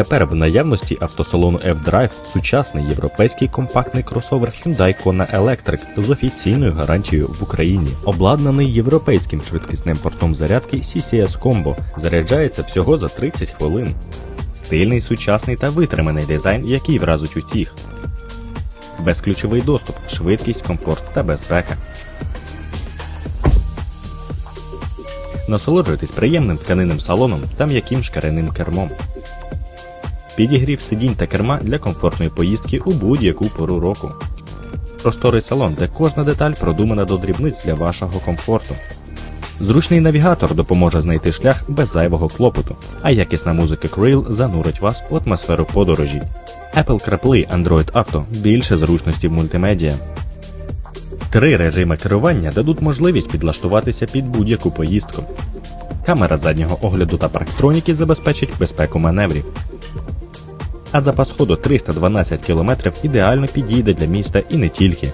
Тепер в наявності автосалону F-Drive сучасний європейський компактний кросовер Hyundai Kona Electric з офіційною гарантією в Україні, обладнаний європейським швидкісним портом зарядки CCS Combo, заряджається всього за 30 хвилин. Стильний, сучасний та витриманий дизайн, який вразить усіх. Безключовий доступ, швидкість, комфорт та безпека. Насолоджуйтесь приємним тканинним салоном та м'яким шкаряним кермом. Підігрів сидінь та керма для комфортної поїздки у будь-яку пору року. Просторий салон, де кожна деталь продумана до дрібниць для вашого комфорту. Зручний навігатор допоможе знайти шлях без зайвого клопоту, а якісна музика Krill занурить вас у атмосферу подорожі. Apple CarPlay Android Auto більше зручності в мультимедіа. Три режими керування дадуть можливість підлаштуватися під будь-яку поїздку. Камера заднього огляду та парктроніки забезпечить безпеку маневрів. А запас ходу 312 км ідеально підійде для міста і не тільки.